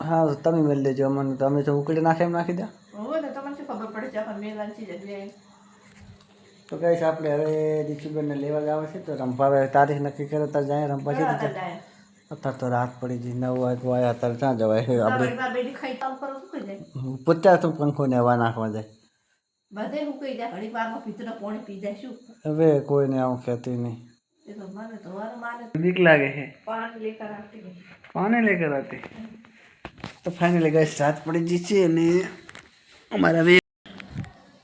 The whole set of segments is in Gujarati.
હા તમે મેળ દેજો અમને. તમે તો ઉકળી નાખે એમ નાખી દે. તો કહીશ આપણે હવે દીક્ષુબેનને લેવા જ આવે છે તો રંભા હવે તારીખ નક્કી કરે ત્યારે જાય રંભા છે અત્યારે તો રાત પડી જઈ નવ વાગે આવ્યા અત્યારે ક્યાં જવાય? આપણે આપણે તો પંખો ને હવા નાખવા જાય. બધે હું કહી જાય ઘણી વારમાં ભીતર પાણી પી જાય શું? હવે કોઈને આવું કહેતી નહીં. એ તો મને તો વાર માને બીક લાગે છે પાણી લેकर આવતી ગઈ પાણી લેકર આતી તો ફાઇનલી ગઈ રાત પડી ગઈ છે અને અમારા બે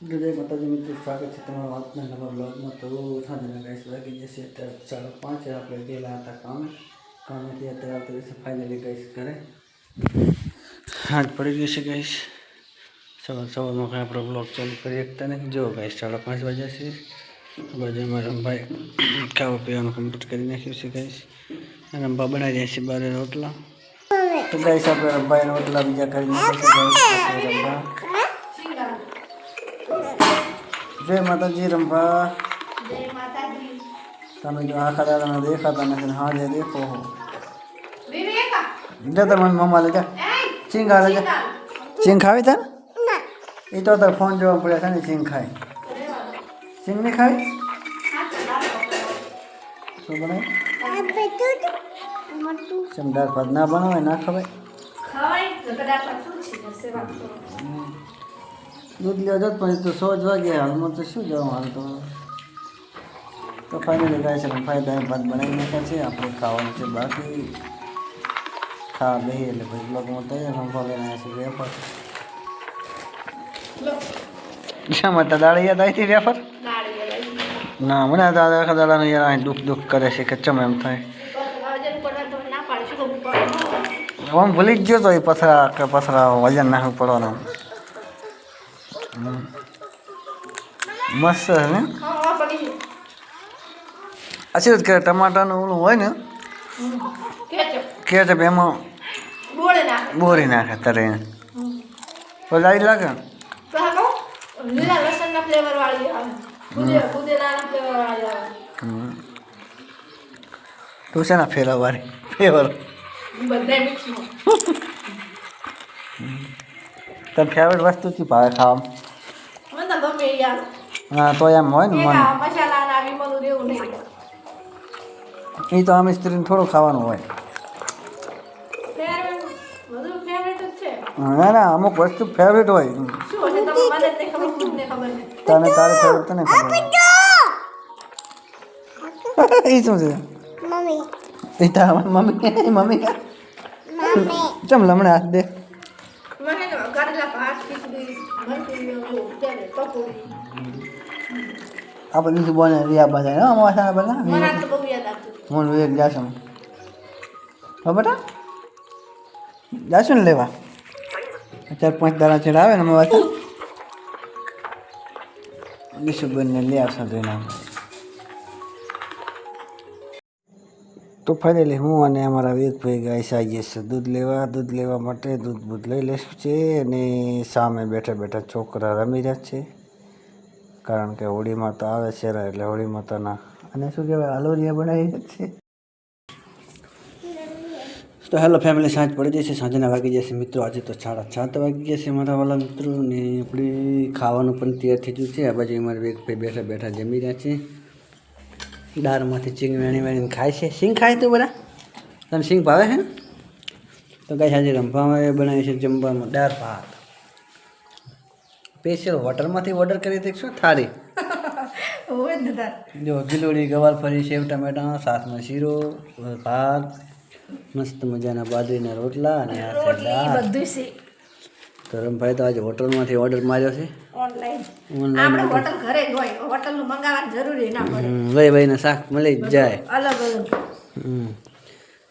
જય માતાજી મિત્રો સ્વાગત છે તમારા આજના નવા બ્લોગમાં તો સાંજના ગાઈસ લાગી જશે અત્યારે સાડા પાંચે આપણે ગયેલા હતા કામે કામેથી અત્યારે આવતી રહેશે ફાઇનલી ગઈશ ઘરે સાંજ પડી ગઈ છે ગઈશ સવાર સવારમાં કંઈ આપણો બ્લોગ ચાલુ કરી શકતા નથી જો ગાઈશ સાડા પાંચ વાગ્યા છે બાજુમાં રંભાઈ ખાવા પીવાનું કમ્પ્લીટ કરી નાખ્યું છે ગાઈશ અને રંભા બનાવી રહ્યા છે બારે રોટલા. તો ગાઈશ આપણે રંભાઈ રોટલા બીજા કરી નાખ્યા જય માતાજી રંભા તમે જો આખા દાડામાં દેખાતા નથી હા જે દેખો હો. જા તાર મને મમ્મા લેજા. ચીંગ આ ચીંગ ખાવી તને? એ તો તાર ફોન જોવા પડ્યા છે ને ચીંગ ખાય. ચીંગ નહીં ખાવી શું બનાવે ચમ દાળ ભાત ના બનાવે ના ખવાય ખવાય તો કદાચ પાછું છે સેવા કરો દૂધ લેવા જત પણ એ તો સો જ વાગે હાલમાં તો શું જવા હાલ તો તો ફાઇનલી ગાય છે ફાયદા ભાત બનાવી નાખ્યા છે આપણે ખાવાનું છે બાકી ખાવા બેહીએ એટલે પછી બ્લોગમાં તૈયાર રંભા લઈને આવ્યા છે વેફર લો શા માટે દાડા યાદ આવી હતી વેફર નાળી બોલાવી ના, મને દાદા આખા દાદાને યાર અહીં દુઃખ દુઃખ કરે છે કે ચમ એમ થાય. આમ ભૂલી જ ગયો તો એ પથરા કે પથરા વજન નાખવું પડવાનું. મસ્ત છે ને? અચ્છા, કે ટમાટાનું ઓલું હોય ને? કેચપ, એમાં બોરી નાખે તરે તો લાઈ લાગે? લસણના ફ્લેવર વાળી તું છે ને ફેરવવાની ફેવર. બધા મિક્સમાં તને ફેવરેટ વસ્તુ શું ભાવે ખાવા હા તો એમ હોય ને મન. એ તો આમ સ્ત્રીને થોડું ખાવાનું હોય. ના ના અમુક વસ્તુ ફેવરેટ હોય. તને તારે ખબર તને ખબર એ શું છે? મમ્મી. એ તારા મમ્મી મમ્મી. ચમ લમણે હાથ દે. આપણે બીજું બોને રિયા બધા હા મસાલા બધા મને આ વિવેક જાશું. હા બેટા? જાશું ને લેવા? ચાર પાંચ દાડા ચેડા આવે ને અમે વાત. બીસુબેનને લઈ આવશો જોઈને તો ફાઇનલી હું અને અમારા વેદભાઈ ગાય સાજીએ છે દૂધ લેવા દૂધ લેવા માટે દૂધ બૂધ લઈ લેશું છે અને સામે બેઠા બેઠા છોકરા રમી રહ્યા છે કારણ કે હોળીમાં તો આવે છે એટલે હોળીમાં તો ના અને શું કહેવાય અલોરિયા બનાવી છે તો હેલો ફેમિલી સાંજ પડી જશે સાંજના વાગી જશે. મિત્રો આજે તો સાડા સાત વાગી ગયા છે મારા વાલા મિત્રો ને આપણે ખાવાનું પણ તૈયાર થઈ ગયું છે. આ બાજુ અમારે એક ભાઈ બેઠા બેઠા જમી રહ્યા છે. દાળમાંથી ચીંગ વેણી વેણીને ખાય છે. સિંગ ખાય તું બધા? તને સિંગ ભાવે છે તો કાંઈ આજે રંભામાં બનાવી છે જમવામાં દાળ ભાત. સ્પેશિયલ હોટલમાંથી ઓર્ડર કરી હતી શું? થાળી? જો ગિલોડી ગવાર ફરી સેવ ટમેટા સાથમાં શીરો ભાત મસ્ત મજાના બાજરીના રોટલા અને બધું છે. તો રમભાઈ તો આજે હોટલમાંથી ઓર્ડર માર્યો છે. ઓનલાઈન આપણે હોટલ ઘરે જ હોય. હોટલનું મંગાવવાની જરૂરી ના પડે. ભાઈ વયને શાક મળી જ જાય. અલગ અલગ.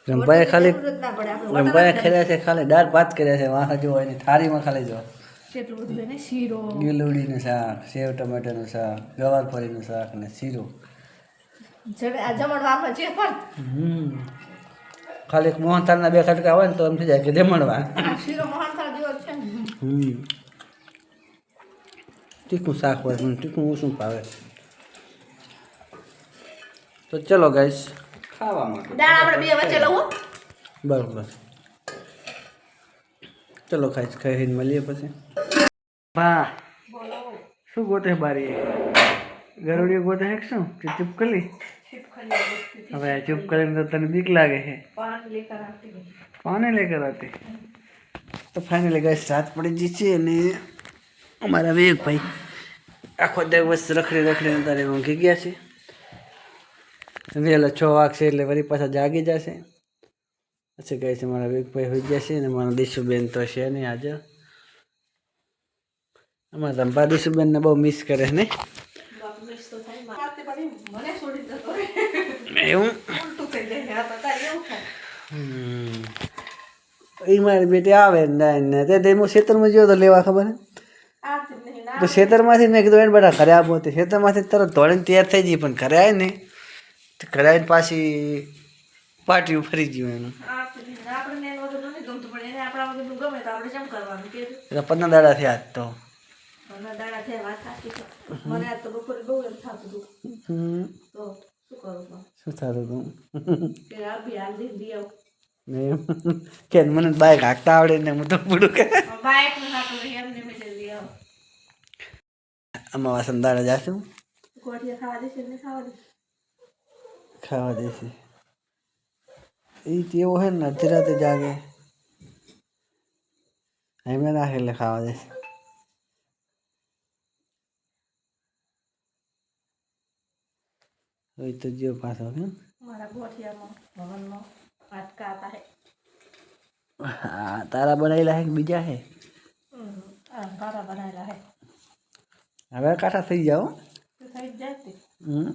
રમભાઈએ ખાલી ના રમભાઈએ ખેલ્યા છે ખાલી દાળ ભાત કર્યા છે વાહ જો એની થાળીમાં ખાલી જો. ને? ગિલોડીનું શાક સેવ ટમેટાનું શાક ગવાર ફળીનું શાક અને શીરો. જમણવારમાં જે પણ હમ. ખાલી મોહન મોહનથાળના બે ખટકા હોય ને તો એમ થઈ જાય કે જમણવા હમ. તીખું શાક હોય મને તીખું ઓછું ભાવે. તો ચલો ગાઈસ ખાવા માટે. દાળ આપણે બે વચ્ચે લઉં બરોબર ચલો ખાઈ ખાઈને મળીએ પછી. બા શું ગોતે બારી? ગરોડિયો ગોતે હેક શું? કે ચૂપ કરી હવે ચૂપ ચુપકલી તો તને બીક લાગે છે. પાને લેકર આવતી તો ફાઇનલી ગાઈસ રાત પડી ગઈ છે અને અમારા વિવેક ભાઈ આખો દિવસ રખડી રખડીને તારે ઊંઘી ગયા છે. વહેલા છ વાગ છે એટલે વળી પાછા જાગી જશે. પછી કહે છે મારા વિવેકભાઈ હોઈ ગયા છે અને મારા દીશુબેન તો છે નહીં હાજર. અમારા રંભા દિશુબેનને બહુ મિસ કરે ને? મને છોડી જતો એવું? ઉલટું થઈ જાય એવું થાય. એ મારી બેટી આવે ને ને તે તે હું ખેતરમાં ગયો તો લેવા ખબર હે? આરતી નહીં ના તો ખેતરમાંથી મેં કીધું એને બધા ઘરે આપો તે. ખેતરમાંથી તરત ધોળીને તૈયાર થઈ જઈ પણ ઘરે આવે ને તો ઘરે આવીને પાછી પાટિયું ફરી ગયું એનું. આરતી નહીં. આપણે ને એનું વગર નથી ગમતું પણ એને આપણા વગરનું ગમે તો આપણે કેમ કરવાનું કે એટલે પંદર દાડા થયા તો. કે મને બાઈક હાંકતા આવડે ને હું તો પૂરું કે બાઇક આમાં વાસણ દાડા જાશું? ખાવા દેશે એ તેવો હે ને અડધી જાગે. એમ રાખે એટલે ખાવા દેશે હોય તો જીવ પાછો કેમ મારા ગોઠિયામાં ભવનમાં પાટકા હતા હે. હા તારા બનાવેલા હે બીજા હે? તારા બનાવેલા હે. હવે કાઠા થઈ જાઓ થઈ જાય હમ.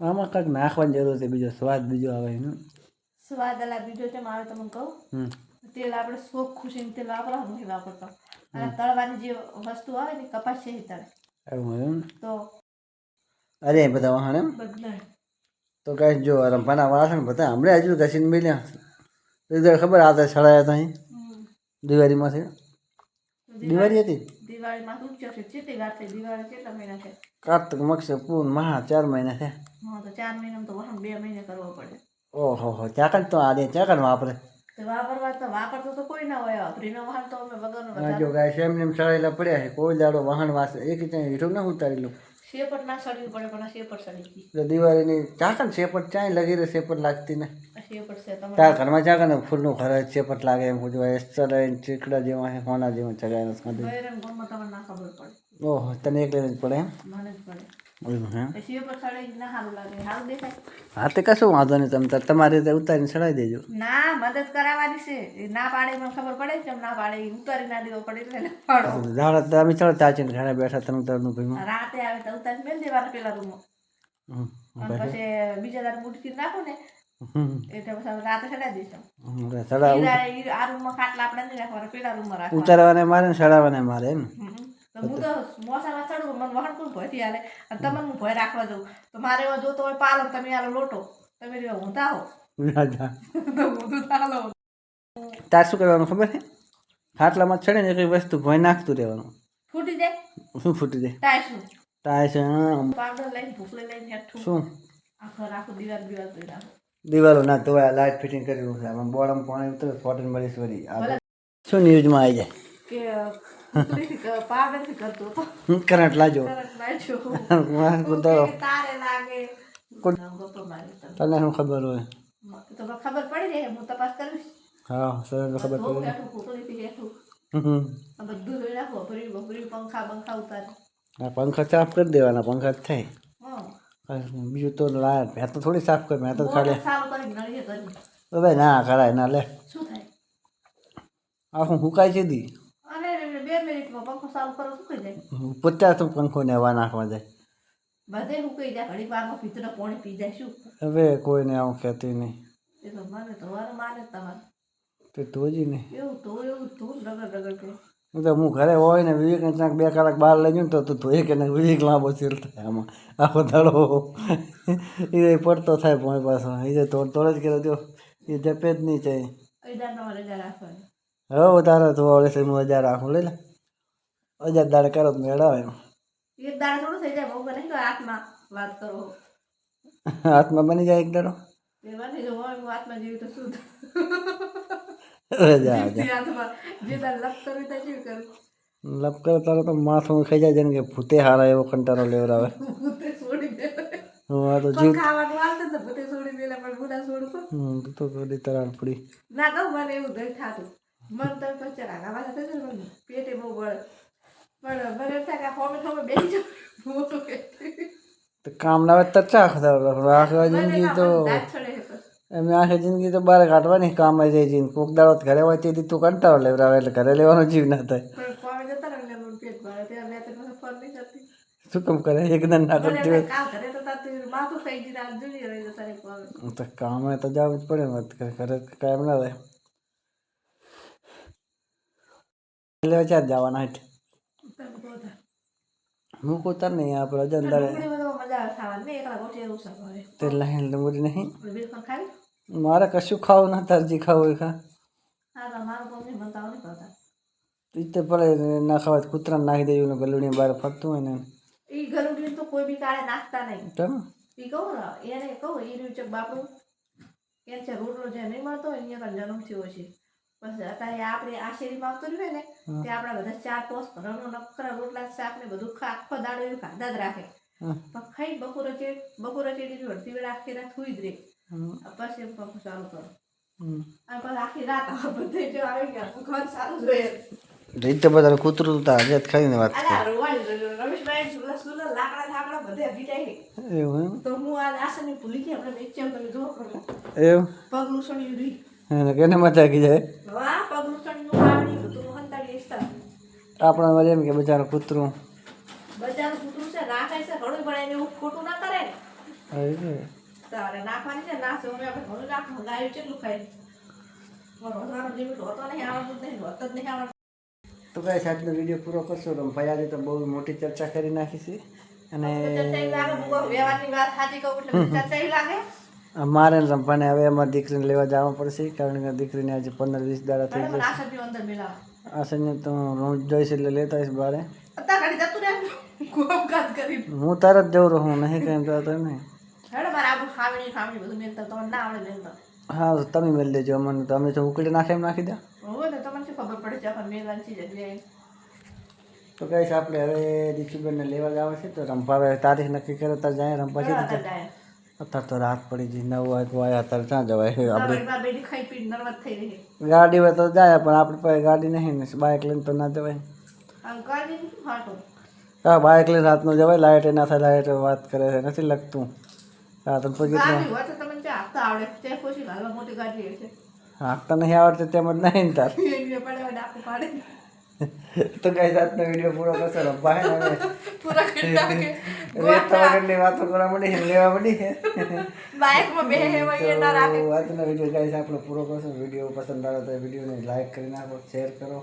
આમાં કાંઈક નાખવાની જરૂર છે બીજો સ્વાદ બીજો આવે એનો. સ્વાદ અલા બીજો જેમ આવે તો મને કહું તેલ આપણે શોખ ખુશીને તેલ વાપરવાનું નહીં વાપરતો. અને તળવાની જે વસ્તુ આવે ને કપાસ છે તળે. એવું એમ તો અરે બધા વાહણ એમ? તો કઈ જો રંભાના વાસણ બધા? હમણાં હજુ ઘસીને મળ્યા તો ખબર આ સળાયા હતા અહીં? દિવાળી હતી? દિવાળીમાં શું છે? કેટલી વાર થઈ દિવાળી કેટલા મહિના છે? કાર્તિક મક્ષ પૂન મહા ચાર મહિના છે. હા તો ચાર મહિનામાં તો વહન બે મહિને કરવો પડે. ઓહો હો ચાકણ તો આડે ચાકણ વાપરે. તો વાપરવા તો વાપરતો તો કોઈ ના હોય વાપરીનો વાહન તો અમે વગરનો આ જો ગાય છે એમને એમ પડ્યા છે કોઈ દાડો વાહન વાસે એક ત્યાં હીઠું ના ઉતારી લો. શેપટ ના સડવી પડે પણ શેપટ સડી ગઈ. દિવાળીની ચાકણ શેપટ ચાય લગી રહે શેપટ લાગતી ને શેપટ છે તમારે ઘરમાં ચાકણ ફૂલનું ઘર શેપટ લાગે એમ એસ્ટર ચીકડા જેવા છે હોના જેવા ચગાય ખાધું તમને એક જ પડે એમ? મને જ પડે. હે તે કશું વાંધો નહીં તમે. તમારે રીતે ઉતારીને ચડાવી દેજો. ના મદદ કરાવવાની છે. ના પાડે મને ખબર પડે કેમ ના પાડે. ઉતારી ના દેવો પડે એટલે પાડો. ઝાડા તો અમે ચડતા ચાચીને ઘરે બેઠા તમે તરનું ભાઈ રાતે આવે તો ઉતારી મેળ દેવાના પેલા રૂમમાં પછી બીજા દાડે મુટકી નાખો ને દાડે ઉતારવાને મારે ને ચડાવવાને મારે એમ. તો હું તો મોસામાં ચડું મને વહન કોઈ ભયથી હાલે. અને તમને હું ભય રાખવા જઉં. તો મારે એવા જોતો હોય પાલો તમે આલો લોટો. તમે રહ્યો ઊંધા હો તાર શું કરવાનું ખબર છે? ખાટલામાં ચડે ને કઈ વસ્તુ ભોય નાખતું રહેવાનું. ફૂટી જાય? શું ફૂટી જાય? ટાઈસનું તાય છે પાવડર લઈને ભૂખલે લઈને હેઠું. શું? આખો રાખો દિવાલ દિવાલ કરી રાખો દિવાલો ના તો લાઇટ ફિટિંગ કર્યું છે. આમાં બોર્ડમાં પાણી ઉતરે ફોટન મળી વળી આ શું ન્યૂઝમાં આવી જાય? કે હું કરંટ લાજો. તને શું ખબર હોય? તો મને ખબર પડી જાય હું તપાસ કરીશ. હા સરસ ખબર પડે. આ બધું નાખો પંખા પંખા ઉતારે. પંખા સાફ કરી દેવાના પંખા જ થાય. બીજું તો લાય મેં તો થોડી સાફ કરી મેં તો ખાલી હવે ના કરાય ના લે. શું થાય? આખું હુકાય છે દી? બે મિનિટમાં પંખો ચાલુ કરો સુકાઈ જાય? પચાસ પંખો ને હવા નાખવા જાય. બધે સુકાઈ જાય? ઘડી વારમાં ભીતરે પાણી પી જાય શું? હવે કોઈને આવું કહેતી નહીં. એ તો મને તો વાર માને તમારે. તે તોજી એવું તો એવું તું રગડ રગડ કે હું તો હું ઘરે હોય ને વિવેક ને ક્યાંક બે કલાક બહાર લઈ જઉં તો તું ધોઈ કે ને વિવેક લાંબો ચીર થાય આમાં. આખો દાડો. એ પડતો થાય પોઈ પાછો. એ તોડ તોડ જ કર્યો એ જપે જ નહીં ચાય હવે તારે તો આવડે છે હું હજાર રાખું લઈ લે. હજાર દાડે કરો તો મેળ આવે એક દાડે થોડું થઈ જાય બહુ નહીં તો વાત કરો. હાથમાં બની જાય એક દાડો? એમાંથી જો હોય હું આત્મા જેવી તો શું અરે જા જા જીવતી આત્મા જે તાર લપ કરો. તારે તો માથું ખાઈ જાય જેમ કે ભૂતે હારા એવો કંટાળો લેવડાવે. આવે હું તો જીવ તો તરાણ પડી. ના કહું મને એવું દહીં થાતું. મન તો પછી રાગા પાછા થઈ જાય ને પેટે બહુ બળે. પણ મને થાય કે હોમે હોમે બેસી જાવ કામ ના તો ચા ખાતા આખી જિંદગી તો. એમ આખી જિંદગી તો બહાર કાઢવાની કામ જ જાય છે કોક દાડો ઘરે હોય તેથી તું કંટાળો લેવડાવે એટલે ઘરે લેવાનો જીવ ના થાય. શું કામ કરે? એકદમ ના કરતી તો કોમે. તો કામે તો જવું જ પડે મત ઘરે કાયમ ના રહે. એટલે ચાર જવાના હેઠ. હું કોતર નહીં આપણે તેલ નહીં ખાવી મારે કશું ખાવું ના તરજી ખાવું ખા. તો પડે ના ખાવા કૂતરા નાખી દેવું ને ગલુડી બહાર ફરતું હોય ને એ ગલુડી તો કોઈ બી કાળે નાખતા નહીં. કેમ? એ કહું ને એને કહું એ એ છે રોટલો જે નહીં મળતો અહીંયા જન્મ થયો છે. બસ અત્યારે આપણે આ શેરીમાં આવતું રહ્યું ને તે આપણા બધા ચાર પોસ ભરવાનું નકરા રોટલા શાક ને બધું ખા આખો દાડો એવું ખાધા જ રાખે. પણ ખાઈ બપોરે ચેડ બપોરે ચેડી અડધી વેળા આખી રાત સુઈ જ રહે. પછી એમ પંખો ચાલુ કરો. અને પછી આખી રાત બધે જો આવી ગયા ઘર સારું જોઈએ રીતે બધા કૂતરું તો આજે ખાઈને વાત એવું એવું? રહી કેને મજા આવી જાય? આપણા વળી એમ કે કૂતરું. બજારનું કૂતરું છે નાખે છે ઘણું પણ એને એવું ખોટું ના કરે ને. તારે નાખવાની છે ના અમે આપણે ઘણું નાખ મંગાવ્યું કેટલું ખાઈ મારો લિમિટ હોતો નહીં આવડતું નહીં હોતો જ નહીં આવડતું. તો કઈ આજનો વીડિયો પૂરો કરશો. તો ભાઈ આજે તો બહુ મોટી ચર્ચા કરી નાખી છે. અને ચર્ચા લાગે વ્યવહારની વાત સાચી કહું એટલે ચર્ચા લાગે. મારે ને રંભાને હવે અમારી દીકરીને લેવા જવા પડશે કારણ કે દીકરીને આજે પંદર વીસ દાડા થઈ જશે મને આશા બી અંદર મિલાવા આ સંજય તો હું જોઈશ એટલે લેતા આવીશ બારે. હું તરત જઉં રહું નહીં કંઈ તો નહીં. હા તમે મેળ દેજો અમને તો અમે તો ઉકળી નાખે એમ નાખી દે. તો કહીશ આપણે હવે દીક્ષુબેનને લેવા જવા છે તો રંભાવે તારીખ નક્કી કરે તો જાય રંભા છે અત્યારે તો રાત પડી ગઈ નવ વાગે આવ્યા અત્યારે ક્યાં જવાય? આપણે આપણે ખાઈ પી નર્વસ થઈ ગાડી હોય તો જાય પણ આપણી પાસે ગાડી નહીં ને બાઇક લઈને તો ના જવાય. હા બાઇક લઈને રાતનું જવાય લાઇટ ના થાય લાઇટ વાત કરે છે નથી લગતું. હા તો પછી હાંકતા નહીં આવડતું તેમ જ નહીં તાર. તો કઈ જાતનો વીડિયો પૂરો કરશો રંભાઈ હવે પૂરા કરી નાખે. રેતા વગરની વાતો કરવા મળી છે લેવા મળી છે. બાઇકમાં બે હે એ ના રાખે. તો આજનો વીડિયો ગાઈસ આપણો પૂરો કરશો. વીડિયો પસંદ આવે તો વિડીયોને લાઈક કરી નાખો શેર કરો.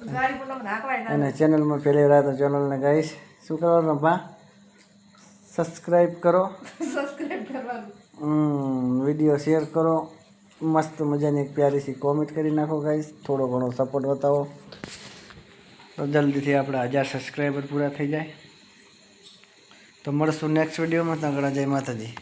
ના. અને ચેનલમાં પહેલી રહ્યા તો ચેનલને ગાઈશ શું કરવાનું ભા સબસ્ક્રાઈબ કરો. સબસ્ક્રાઈબ કરવાનું. વીડિયો શેર કરો. મસ્ત મજાની એક પ્યારી સી કોમેન્ટ કરી નાખો ગાઈસ થોડો ઘણો સપોર્ટ બતાવો. તો જલ્દીથી આપણા હજાર સબસ્ક્રાઈબર પૂરા થઈ જાય. તો મળશું નેક્સ્ટ વિડીયોમાં ત્યાં જય માતાજી.